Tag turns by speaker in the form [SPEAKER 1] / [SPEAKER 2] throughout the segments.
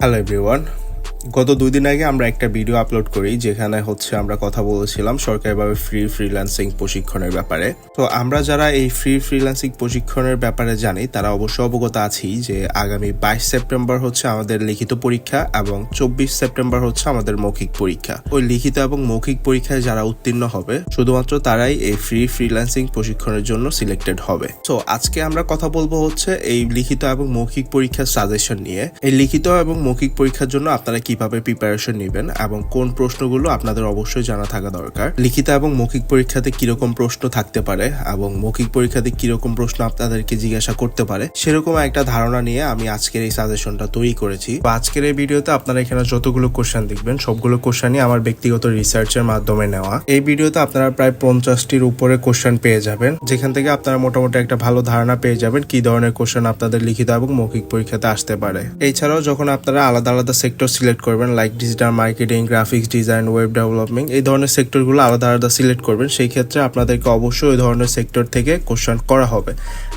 [SPEAKER 1] Hello everyone, গত দুই দিন আগে আমরা একটা ভিডিও আপলোড করি, যেখানে হচ্ছে আমরা কথা বলেছিলাম সরকারিভাবে ফ্রি ফ্রিল্যান্সিং প্রশিক্ষণের ব্যাপারে। তো আমরা যারা এই ফ্রি ফ্রিল্যান্সিং প্রশিক্ষণের ব্যাপারে জানি, তারা অবশ্য অবগত আছি যে আগামী বাইশ সেপ্টেম্বর হচ্ছে আমাদের লিখিত পরীক্ষা এবং চব্বিশ সেপ্টেম্বর হচ্ছে আমাদের মৌখিক পরীক্ষা। ওই লিখিত এবং মৌখিক পরীক্ষায় যারা উত্তীর্ণ হবে, শুধুমাত্র তারাই এই ফ্রি ফ্রিল্যান্সিং প্রশিক্ষণের জন্য সিলেক্টেড হবে। তো আজকে আমরা কথা বলব হচ্ছে এই লিখিত এবং মৌখিক পরীক্ষার সাজেশন নিয়ে। এই লিখিত এবং মৌখিক পরীক্ষার জন্য আপনারা কীভাবে প্রিপারেশন নেবেন এবং কোন প্রশ্নগুলো আপনাদের অবশ্যই জানা থাকা দরকার। লিখিত এবং মৌখিক পরীক্ষাতে কীরকম প্রশ্ন থাকতে পারে এবং মৌখিক পরীক্ষাতে কীরকম প্রশ্ন আপনাদেরকে জিজ্ঞাসা করতে পারে, সেরকম একটা ধারণা নিয়ে আমি আজকের এই সাজেশনটা তৈরি করেছি। তো আজকের এই ভিডিওতে আপনারা এখানে যতগুলো কোশ্চেন দেখবেন, সবগুলো কোশ্চেনই আমার ব্যক্তিগত রিসার্চের মাধ্যমে নেওয়া। এই ভিডিওতে আপনারা প্রায় পঞ্চাশটির উপরে কোশ্চেন পেয়ে যাবেন, যেখান থেকে আপনারা মোটামুটি একটা ভালো ধারণা পেয়ে যাবেন কি ধরনের কোশ্চেন আপনাদের লিখিত এবং মৌখিক পরীক্ষাতে আসতে পারে। এছাড়াও যখন আপনারা আলাদা আলাদা সেক্টর সিলেক্ট করবেন like digital marketing graphics design web development এই ধরনের সেক্টরগুলো আলাদা আলাদা সিলেক্ট করবেন। সেই ক্ষেত্রে আপনাদেরকে অবশ্যই ওই ধরনের সেক্টর থেকে কোশ্চেন করা হবে।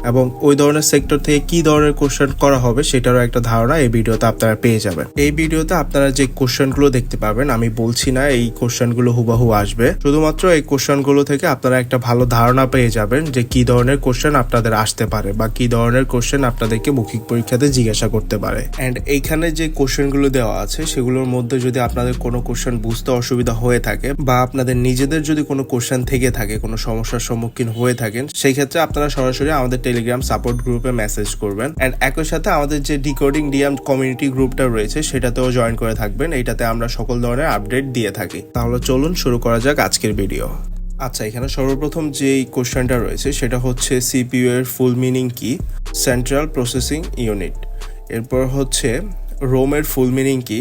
[SPEAKER 1] এবং ওই ধরনের সেক্টর থেকে কি ধরনের কোশ্চেন করা হবে সেটারও একটা ধারণা এই ভিডিওতে আপনারা পেয়ে যাবেন। এই ভিডিওতে আপনারা যে কোশ্চেনগুলো দেখতে পাবেন, আমি বলছি না এই কোশ্চেনগুলো হুবাহু আসবে। শুধুমাত্র এই কোশ্চেনগুলো থেকে আপনারা একটা ভালো ধারণা পেয়ে যাবেন যে কি ধরনের কোশ্চেন আপনাদের আসতে পারে বা কি ধরনের কোশ্চেন আপনাদেরকে মৌখিক পরীক্ষাতে জিজ্ঞাসা করতে পারে। এন্ড এইখানে যে কোশ্চেনগুলো দেওয়া আছে সেগুলোর মধ্যে যদি আপনাদের কোনো কোশ্চেন বুঝতে অসুবিধা হয়ে থাকে বা আপনাদের নিজেদের যদি কোনো কোশ্চেন থেকে থাকে, কোনো সমস্যার সম্মুখীন হয়ে থাকেন সেই ক্ষেত্রে আপনারা সরাসরি আমাদের টেলিগ্রাম সাপোর্ট গ্রুপে মেসেজ করবেন অ্যান্ড একই সাথে আমাদের যে ডিকোডিং ডিএম কমিউনিটি গ্রুপটা রয়েছে, সেটাতেও জয়েন করে থাকবেন। এইটাতে আমরা সকল ধরনের আপডেট দিয়ে থাকি। তাহলে চলুন শুরু করা যাক আজকের ভিডিও আচ্ছা এখানে সর্বপ্রথম যে কোশ্চেনটা রয়েছে, সেটা হচ্ছে সিপিইউ এর ফুল মিনিং কি? সেন্ট্রাল প্রসেসিং ইউনিট এরপর হচ্ছে রোমের ফুল মিনিং কি?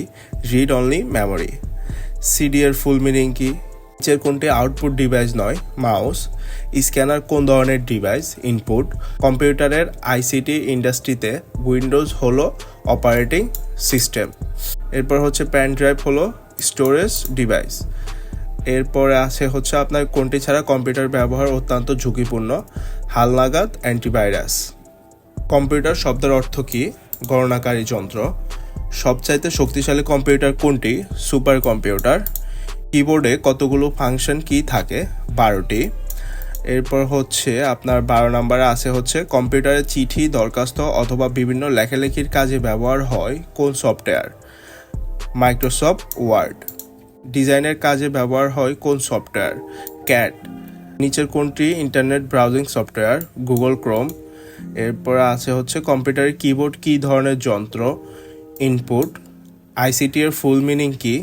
[SPEAKER 1] রিড অনলি মেমোরি সিডি এর ফুল মিনিং কি? নিচের কোনটি আউটপুট ডিভাইস নয়? মাউস স্ক্যানার কোন ধরনের ডিভাইস ইনপুট কম্পিউটারের আইসিটি ইন্ডাস্ট্রিতে উইন্ডোজ হলো অপারেটিং সিস্টেম এরপর হচ্ছে প্যান ড্রাইভ হলো স্টোরেজ ডিভাইস এরপরে আছে হচ্ছে আপনার কোনটি ছাড়া কম্পিউটার ব্যবহার অত্যন্ত ঝুঁকিপূর্ণ? হালনাগাদ অ্যান্টিভাইরাস কম্পিউটার শব্দের অর্থ কি? গণনাকারী যন্ত্র. সবচাইতে শক্তিশালী কম্পিউটার কোনটি? Super computer. কিবোর্ডে কতগুলো ফাংশন কি থাকে? বারোটি। এরপর হচ্ছে আপনার বারো নম্বরে আছে হচ্ছে কম্পিউটারে চিঠি, দরখাস্ত অথবা বিভিন্ন লেখালেখির কাজে ব্যবহার হয় কোন সফটওয়্যার? Microsoft word. ডিজাইনের কাজে ব্যবহার হয় কোন সফটওয়্যার? ক্যাট। নিচের কোনটি? Internet browsing software. Google Chrome. এরপর আছে হচ্ছে কম্পিউটারের কিবোর্ড কী ধরনের যন্ত্র? ইনপুট আইসিটি এর ফুল মিনিং কি?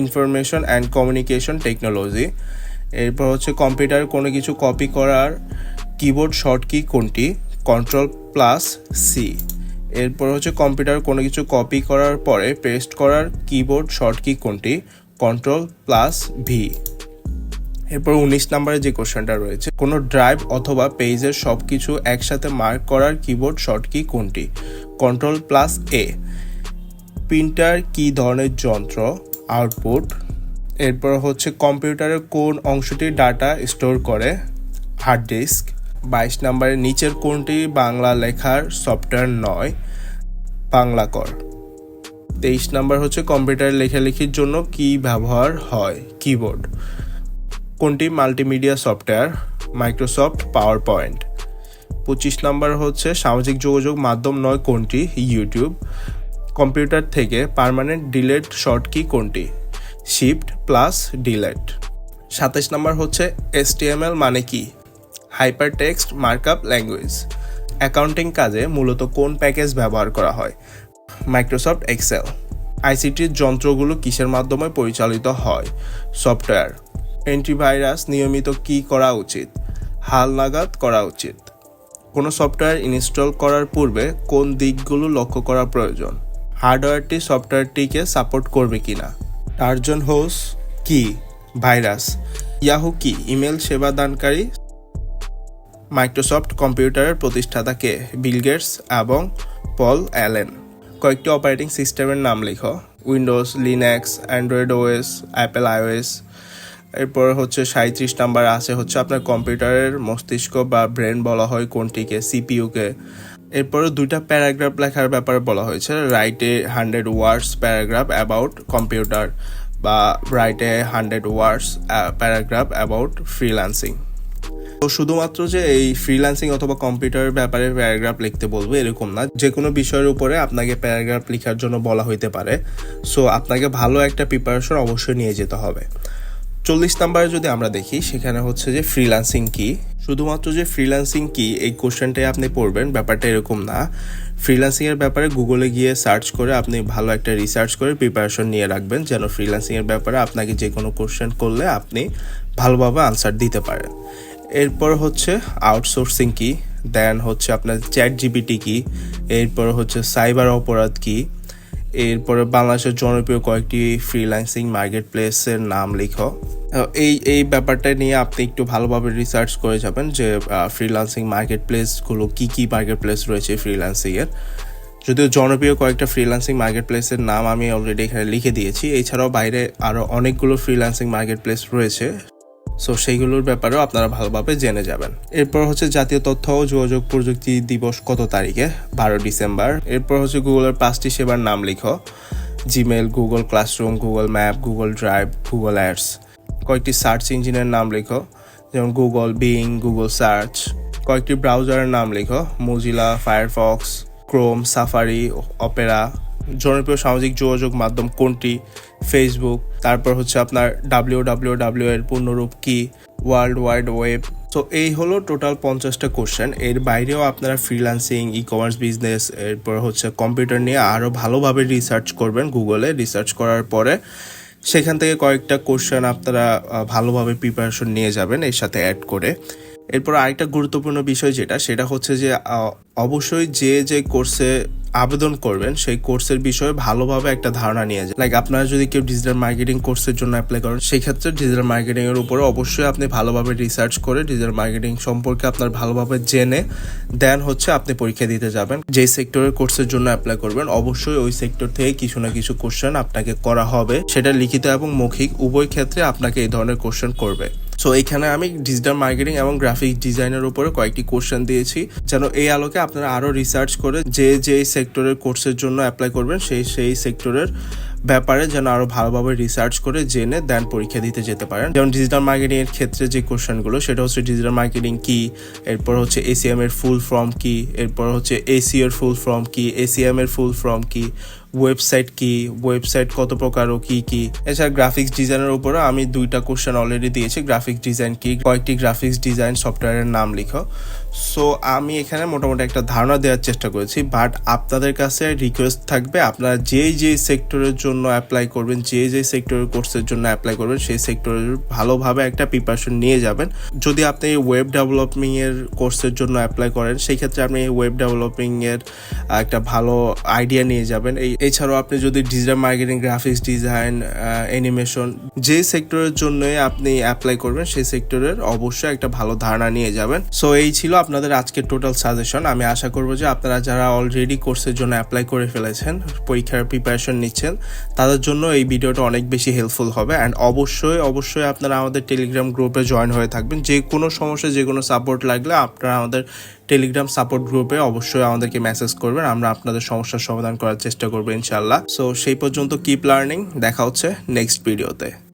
[SPEAKER 1] ইনফরমেশন অ্যান্ড কমিউনিকেশন টেকনোলজি এরপর হচ্ছে কম্পিউটার কোনো কিছু কপি করার কিবোর্ড শর্ট কি কোনটি? কন্ট্রোল প্লাস সি এরপর হচ্ছে কম্পিউটার কোনো কিছু কপি করার পরে পেস্ট করার কিবোর্ড শর্ট কি কোনটি? কন্ট্রোল প্লাস ভি এরপর উনিশ নম্বরে যে কোশ্চেনটা রয়েছে, কোনো ড্রাইভ অথবা পেজের সব কিছু একসাথে মার্ক করার কিবোর্ড শর্ট কি কোনটি? কন্ট্রোল প্লাস এ প্রিন্টার কি ধরনের যন্ত্র? আউটপুট এরপর হচ্ছে কম্পিউটারের কোন অংশটি ডাটা স্টোর করে? হার্ড ডিস্ক বাইশ নম্বরের নিচের কোনটি বাংলা লেখার সফটওয়্যার নয়? বাংলা কর। তেইশ নাম্বার হচ্ছে কম্পিউটারে লেখালেখির জন্য কি ব্যবহার হয়? কিবোর্ড কোনটি multimedia software Microsoft power point পঁচিশ নাম্বার হচ্ছে সামাজিক যোগাযোগ মাধ্যম নয় কোনটি? ইউটিউব কম্পিউটার থেকে পার্মানেন্ট ডিলেট শর্ট কি কোনটি? শিফট প্লাস ডিলেট সাতাশ নাম্বার হচ্ছে এসটিএমএল মানে কি? Hyper text markup language accounting কাজে মূলত কোন প্যাকেজ ব্যবহার করা হয়? মাইক্রোসফট এক্সেল আইসিটির যন্ত্রগুলো কিসের মাধ্যমে পরিচালিত হয়? সফটওয়্যার অ্যান্টিভাইরাস নিয়মিত কি করা উচিত? হালনাগাদ করা উচিত। কোনো সফটওয়্যার ইনস্টল করার পূর্বে কোন দিকগুলো লক্ষ্য করা প্রয়োজন? হার্ডওয়্যারটি সফটওয়্যারটিকে সাপোর্ট করবে কিনা? টার্জন হোস কি? ভাইরাস ইয়াহু কি? ইমেল সেবা দানকারী? মাইক্রোসফট কম্পিউটারের প্রতিষ্ঠাতা কে? বিল গেটস এবং পল অ্যালেন কয়েকটি অপারেটিং সিস্টেমের নাম লেখো। Windows Linux Android OS Apple iOS এরপর হচ্ছে সাঁত্রিশ নাম্বার আছে হচ্ছে আপনার কম্পিউটারের মস্তিষ্ক বা ব্রেন বলা হয় কোনটিকে? সিপিইউকে। এরপরে দুইটা প্যারাগ্রাফ লেখার ব্যাপারে বলা হয়েছে। Write a hundred words paragraph about computer বা write a hundred words paragraph about freelancing তো শুধুমাত্র যে এই ফ্রিল্যান্সিং অথবা কম্পিউটারের ব্যাপারে প্যারাগ্রাফ লিখতে বলবে এরকম না। যে কোনো বিষয়ের উপরে আপনাকে প্যারাগ্রাফ লেখার জন্য বলা হইতে পারে। সো আপনাকে ভালো একটা প্রিপারেশন অবশ্যই নিয়ে যেতে হবে। চল্লিশ নাম্বারে যদি আমরা দেখি, সেখানে হচ্ছে যে ফ্রিল্যান্সিং কি শুধুমাত্র যে ফ্রিল্যান্সিং কি এই কোশ্চেনটাই আপনি পড়বেন, ব্যাপারটা এরকম না। ফ্রিল্যান্সিং এর ব্যাপারে গুগলে গিয়ে সার্চ করে আপনি ভালো একটা রিসার্চ করে প্রিপারেশন নিয়ে রাখবেন, যেন ফ্রিল্যান্সিং এর ব্যাপারে আপনাকে যে কোনো কোশ্চেন করলে আপনি ভালোভাবে আনসার দিতে পারেন। এরপর হচ্ছে আউটসোর্সিং কি দেন হচ্ছে আপনার চ্যাট জিবিটি কি এরপর হচ্ছে সাইবার অপরাধ কি এরপরে বাংলাদেশের জনপ্রিয় কয়েকটি ফ্রিল্যান্সিং মার্কেট প্লেসের নাম লিখো। এই এই ব্যাপারটা নিয়ে আপনি একটু ভালোভাবে রিসার্চ করে যাবেন যে ফ্রিল্যান্সিং মার্কেট প্লেসগুলো কী কী মার্কেট প্লেস রয়েছে ফ্রিল্যান্সিংয়ের যদিও জনপ্রিয় কয়েকটা ফ্রিল্যান্সিং মার্কেট প্লেসের নাম আমি অলরেডি এখানে লিখে দিয়েছি। এছাড়াও বাইরে আরও অনেকগুলো ফ্রিল্যান্সিং মার্কেট প্লেস রয়েছে। সো সেইগুলোর ব্যাপারেও আপনারা ভালোভাবে জেনে যাবেন। এরপর হচ্ছে জাতীয় তথ্য ও যোগাযোগ প্রযুক্তি দিবস কত তারিখে? বারো ডিসেম্বর। এরপর হচ্ছে গুগলের পাঁচটি সেবার নাম লিখো। Gmail Google Classroom Google Map Google Drive Google Ads কয়েকটি সার্চ ইঞ্জিনের নাম লিখো। যেমন গুগল বিং গুগল সার্চ কয়েকটি ব্রাউজারের নাম লিখো। Mozilla Firefox Chrome Safari Opera জনপ্রিয় সামাজিক যোগাযোগ মাধ্যম কোনটি? ফেসবুক তারপর হচ্ছে আপনার ডাব্লিউ ডাব্লিউ ডাব্লিউ এর পূর্ণরূপ কি? ওয়ার্ল্ড ওয়াইড ওয়েব তো এই হলো টোটাল পঞ্চাশটা কোশ্চেন এর বাইরেও আপনারা ফ্রিল্যান্সিং ই কমার্স বিজনেস এরপর হচ্ছে কম্পিউটার নিয়ে আরও ভালোভাবে রিসার্চ করবেন গুগলে রিসার্চ করার পরে সেখান থেকে কয়েকটা কোশ্চেন আপনারা ভালোভাবে প্রিপারেশন নিয়ে যাবেন এর সাথে অ্যাড করে। এরপর আরেকটা গুরুত্বপূর্ণ বিষয় যেটা, সেটা হচ্ছে যে অবশ্যই যে যে কোর্সে আবেদন করবেন, সেই কোর্সের বিষয়ে ভালোভাবে একটা ধারণা নিয়ে যায় লাইক আপনারা যদি কেউ ডিজিটাল মার্কেটিং কোর্সের জন্য অ্যাপ্লাই করেন সেই ক্ষেত্রে ডিজিটাল মার্কেটিং এর উপরে অবশ্যই আপনি ভালোভাবে রিসার্চ করে ডিজিটাল মার্কেটিং সম্পর্কে আপনার ভালোভাবে জেনে দেন হচ্ছে আপনি পরীক্ষা দিতে যাবেন। যে সেক্টরের কোর্সের জন্য অ্যাপ্লাই করবেন, অবশ্যই ওই সেক্টর থেকে কিছু না কিছু কোশ্চেন আপনাকে করা হবে। সেটা লিখিত এবং মৌখিক, উভয় ক্ষেত্রে আপনাকে এই ধরনের কোশ্চেন করবে। সো এখানে আমি ডিজিটাল মার্কেটিং এবং গ্রাফিক ডিজাইনের উপরে কয়েকটি কোশ্চেন দিয়েছি। যেন এই আলোকে আপনারা আরও রিসার্চ করে যে যে সেক্টরের কোর্সের জন্য অ্যাপ্লাই করবেন, সেই সেই সেক্টরের ব্যাপারে যেন আরও ভালোভাবে রিসার্চ করে জেনে দেন পরীক্ষা দিতে যেতে পারেন। যেমন ডিজিটাল মার্কেটিং এর ক্ষেত্রে যে কোশ্চেনগুলো সেটা হচ্ছে ডিজিটাল মার্কেটিং কি, এরপর হচ্ছে এসিএম এর ফুল ফর্ম কি, এরপর হচ্ছে এসি এর ফুল ফর্ম কি এসিএম এর ফুল ফর্ম কি ওয়েবসাইট কি ওয়েবসাইট কত প্রকার ও কি কি? এছাড়া গ্রাফিক্স ডিজাইনের উপরে আমি দুইটা কোশ্চেন অলরেডি দিয়েছি। গ্রাফিক্স ডিজাইন কি? কয়েকটি গ্রাফিক্স ডিজাইন সফটওয়্যারের নাম লিখো। সো আমি এখানে মোটামুটি একটা ধারণা দেওয়ার চেষ্টা করেছি বাট আপনাদের কাছে রিকোয়েস্ট থাকবে, আপনারা যেই যেই সেক্টরের জন্য অ্যাপ্লাই করবেন যে যে সেক্টরের কোর্সের জন্য অ্যাপ্লাই করবেন, সেই সেক্টরের ভালোভাবে একটা প্রিপারেশন নিয়ে যাবেন। যদি আপনি ওয়েব ডেভেলপিং এর কোর্সের জন্য অ্যাপ্লাই করেন, সেই ক্ষেত্রে আপনি ওয়েব ডেভেলপিং এর একটা ভালো আইডিয়া নিয়ে যাবেন। এই, এছাড়াও আপনি যদি digital marketing graphics design animation যে সেক্টরের জন্য আপনি অ্যাপ্লাই করবেন, সেই সেক্টরের অবশ্যই একটা ভালো ধারণা নিয়ে যাবেন। সো এই ছিল আপনাদের আজকের টোটাল সাজেশন আমি আশা করব যে আপনারা যারা অলরেডি কোর্সের জন্য অ্যাপ্লাই করে ফেলেছেন, পরীক্ষার প্রিপারেশন নিচ্ছেন, তাদের জন্য এই ভিডিওটা অনেক বেশি হেল্পফুল হবে। অ্যান্ড অবশ্যই অবশ্যই আপনারা আমাদের টেলিগ্রাম গ্রুপে জয়েন হয়ে থাকবেন। যে কোনো সমস্যা, যে কোনো সাপোর্ট লাগলে আপনারা আমাদের টেলিগ্রাম সাপোর্ট গ্রুপে অবশ্যই আমাদেরকে মেসেজ করবেন। আমরা আপনাদের সমস্যার সমাধান করার চেষ্টা করব ইনশাল্লাহ সো সেই পর্যন্ত কিপ লার্নিং দেখা হচ্ছে নেক্সট ভিডিওতে